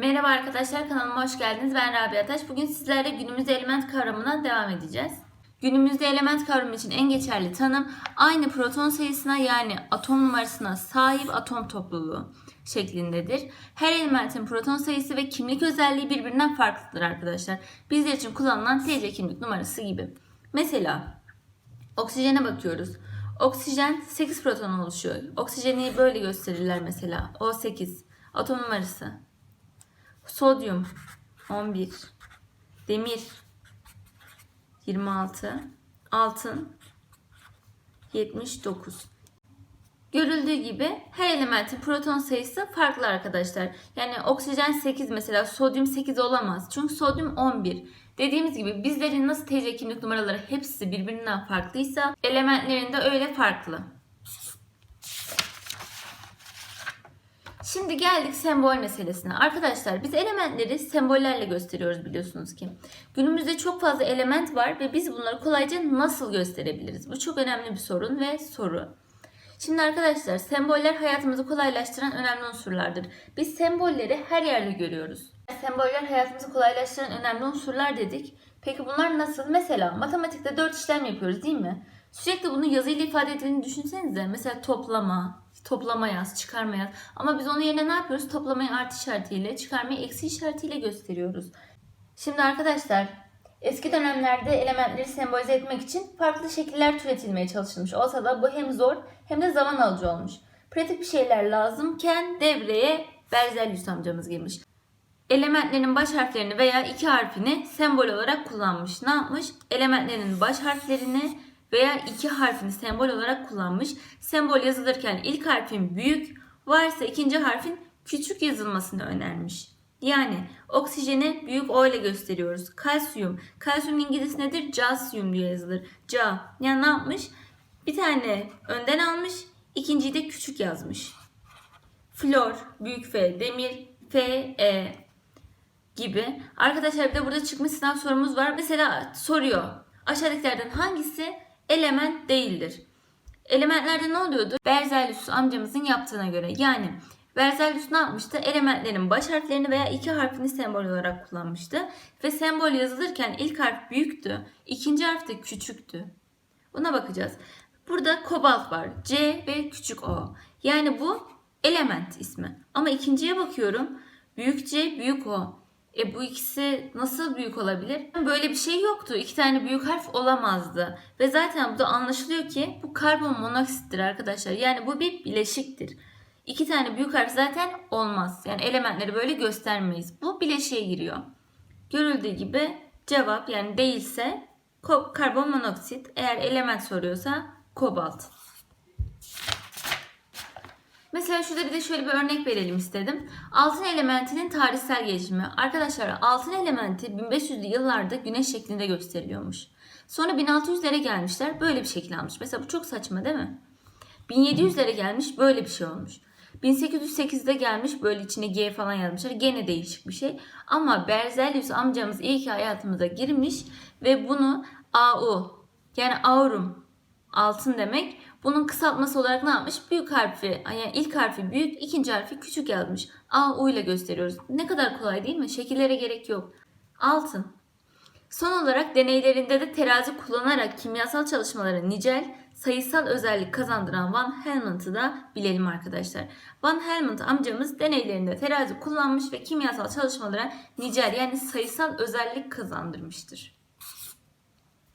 Merhaba arkadaşlar kanalıma hoş geldiniz. Ben Rabia Taş. Bugün sizlerle günümüzde element kavramına devam edeceğiz. Günümüzde element kavramı için en geçerli tanım aynı proton sayısına yani atom numarasına sahip atom topluluğu şeklindedir. Her elementin proton sayısı ve kimlik özelliği birbirinden farklıdır arkadaşlar. Bizler için kullanılan TC kimlik numarası gibi. Mesela oksijene bakıyoruz. Oksijen 8 proton oluşuyor. Oksijeni böyle gösterirler mesela. O8 atom numarası. Sodyum 11, demir 26, altın 79. Görüldüğü gibi her elementin proton sayısı farklı arkadaşlar. Yani oksijen 8 mesela sodyum 8 olamaz. Çünkü sodyum 11. Dediğimiz gibi bizlerin nasıl TC kimlik numaraları hepsi birbirinden farklıysa elementlerin de öyle farklı. Şimdi geldik sembol meselesine. Arkadaşlar biz elementleri sembollerle gösteriyoruz biliyorsunuz ki. Günümüzde çok fazla element var ve biz bunları kolayca nasıl gösterebiliriz? Bu çok önemli bir sorun ve soru. Şimdi arkadaşlar semboller hayatımızı kolaylaştıran önemli unsurlardır. Biz sembolleri her yerde görüyoruz. Semboller hayatımızı kolaylaştıran önemli unsurlar dedik. Peki bunlar nasıl? Mesela matematikte 4 işlem yapıyoruz değil mi? Sürekli bunu yazıyla ifade edildiğini düşünsenize. Mesela toplama, toplama yaz, çıkarma yaz. Ama biz onun yerine ne yapıyoruz? Toplamayı artı işaretiyle, çıkarmayı eksi işaretiyle gösteriyoruz. Şimdi arkadaşlar eski dönemlerde elementleri sembolize etmek için farklı şekiller türetilmeye çalışılmış. Olsa da bu hem zor hem de zaman alıcı olmuş. Pratik bir şeyler lazımken devreye Berzelius amcamız girmiş. Elementlerin baş harflerini veya iki harfini sembol olarak kullanmış. Ne yapmış? Elementlerin baş harflerini veya iki harfini sembol olarak kullanmış. Sembol yazılırken ilk harfin büyük, varsa ikinci harfin küçük yazılmasını önermiş. Yani oksijeni büyük O ile gösteriyoruz. Kalsiyum. Kalsiyum İngilizcesi nedir? Calcium diye yazılır. Ca. Yani ne yapmış? Bir tane önden almış, ikinciyi de küçük yazmış. Flor, büyük F, demir, F, E gibi. Arkadaşlar bir de burada çıkmış sınav sorumuz var. Mesela soruyor. Aşağıdakilerden hangisi element değildir? Elementlerde ne oluyordu? Berzelius amcamızın yaptığına göre. Yani Berzelius ne yapmıştı? Elementlerin baş harflerini veya iki harfini sembol olarak kullanmıştı. Ve sembol yazılırken ilk harf büyüktü, ikinci harf de küçüktü. Buna bakacağız. Burada kobalt var. C ve küçük o. Yani bu element ismi. Ama ikinciye bakıyorum. Büyük C, büyük O. E bu ikisi nasıl büyük olabilir? Böyle bir şey yoktu. İki tane büyük harf olamazdı. Ve zaten bu da anlaşılıyor ki bu karbon monoksittir arkadaşlar. Yani bu bir bileşiktir. İki tane büyük harf zaten olmaz. Yani elementleri böyle göstermeyiz. Bu bileşiğe giriyor. Görüldüğü gibi cevap yani değilse karbon monoksit. Eğer element soruyorsa kobalt. Mesela şurada bir de şöyle bir örnek verelim istedim. Altın elementinin tarihsel gelişimi. Arkadaşlar altın elementi 1500'lü yıllarda güneş şeklinde gösteriliyormuş. Sonra 1600'lere gelmişler böyle bir şekil almış. Mesela bu çok saçma değil mi? 1700'lere gelmiş böyle bir şey olmuş. 1808'de gelmiş böyle içine G falan yazmışlar. Gene değişik bir şey. Ama Berzelius amcamız iyi ki hayatımıza girmiş ve bunu AU yani aurum altın demek. Bunun kısaltması olarak ne yapmış? Büyük harfi yani ilk harfi büyük, ikinci harfi küçük yazmış. AU ile gösteriyoruz. Ne kadar kolay değil mi? Şekillere gerek yok. Altın. Son olarak deneylerinde de terazi kullanarak kimyasal çalışmalara nicel, sayısal özellik kazandıran Van Helmont'u da bilelim arkadaşlar. Van Helmont amcamız deneylerinde terazi kullanmış ve kimyasal çalışmalara nicel yani sayısal özellik kazandırmıştır.